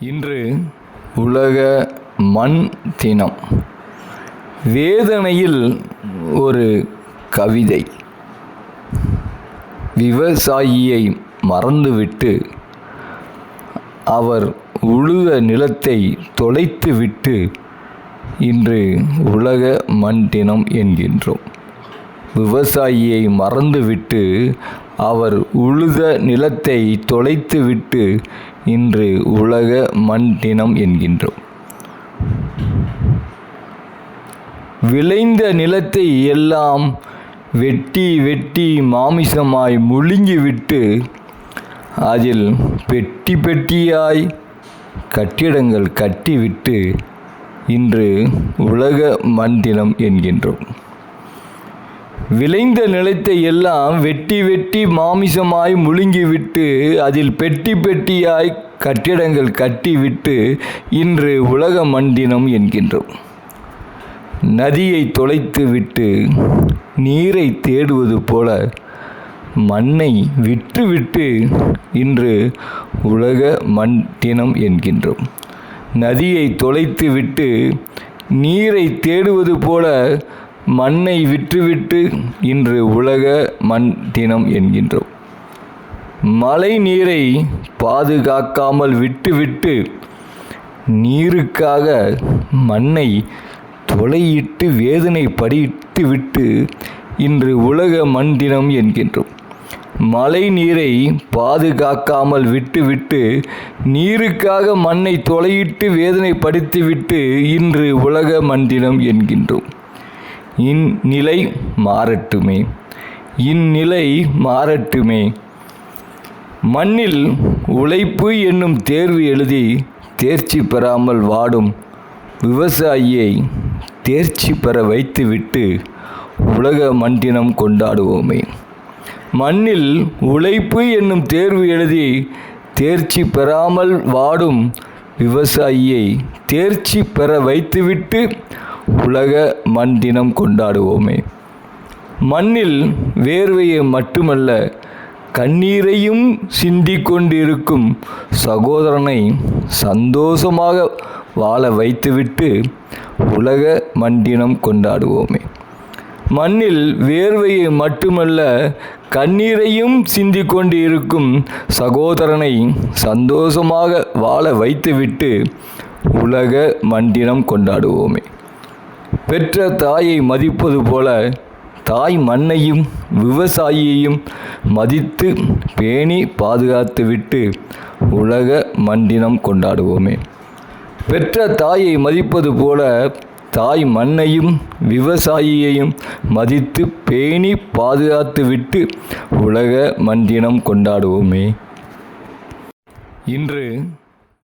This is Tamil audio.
இன்று உலக மண் தினம். வேதனையில் ஒரு கவிதை. விவசாயியை மறந்துவிட்டு அவர் உழுத நிலத்தை தொலைத்துவிட்டு இன்று உலக மண் தினம் என்கின்றோம். விவசாயியை மறந்துவிட்டு அவர் உழுத நிலத்தை தொலைத்துவிட்டு இன்று உலக மண் தினம் என்கின்றோம். விளைந்த நிலத்தை எல்லாம் வெட்டி வெட்டி மாமிசமாய் முழுங்கிவிட்டு அதில் பெட்டி பெட்டியாய் கட்டிடங்கள் கட்டிவிட்டு இன்று உலக மண் தினம் என்கின்றோம். விளைந்த நிலத்தை எல்லாம் வெட்டி வெட்டி மாமிசமாய் முழுங்கிவிட்டு அதில் பெட்டி பெட்டியாய் கட்டிடங்கள் கட்டிவிட்டு இன்று உலக மண்டினம் என்கின்றோம். நதியை தொலைத்து விட்டு நீரை தேடுவது போல மண்ணை விட்டுவிட்டு இன்று உலக மண் தினம் என்கின்றோம். நதியை தொலைத்து விட்டு நீரை தேடுவது போல மண்ணை விற்றுவிட்டு இன்று உலக மண் தினம் என்கின்றோம். மழை நீரை பாதுகாக்காமல் விட்டுவிட்டு நீருக்காக மண்ணை தொலையிட்டு வேதனை படித்து விட்டு இன்று உலக மண் தினம் என்கின்றோம். மழை நீரை பாதுகாக்காமல் விட்டுவிட்டு நீருக்காக மண்ணை தொலையிட்டு வேதனை படித்துவிட்டு இன்று உலக மண் தினம் என்கின்றோம். இந்நிலை மாறட்டுமே. இந்நிலை மாறட்டுமே. மண்ணில் உழைப்பு என்னும் தேர்வு எழுதி தேர்ச்சி பெறாமல் வாடும் விவசாயியை தேர்ச்சி பெற வைத்துவிட்டு உலக மண்டினம் கொண்டாடுவோமே. மண்ணில் உழைப்பு என்னும் தேர்வு எழுதி தேர்ச்சி பெறாமல் வாடும் விவசாயியை தேர்ச்சி பெற வைத்துவிட்டு உலக மண் தினம் கொண்டாடுவோமே. மண்ணில் வேர்வையை மட்டுமல்ல கண்ணீரையும் சிந்திக் கொண்டிருக்கும் சகோதரனை சந்தோஷமாக வாழ வைத்துவிட்டு உலக மண்டினம் கொண்டாடுவோமே. மண்ணில் வேர்வையை மட்டுமல்ல கண்ணீரையும் சிந்திக்கொண்டு இருக்கும் சகோதரனை சந்தோஷமாக வாழ வைத்துவிட்டு உலக மண்டினம் கொண்டாடுவோமே. பெற்ற தாயை மதிப்பது போல தாய் மண்ணையும் விவசாயியையும் மதித்து பேணி பாதுகாத்துவிட்டு உலக மண்டினம் கொண்டாடுவோமே. பெற்ற தாயை மதிப்பது போல தாய் மண்ணையும் விவசாயியையும் மதித்து பேணி பாதுகாத்துவிட்டு உலக மண்டினம் கொண்டாடுவோமே. இன்று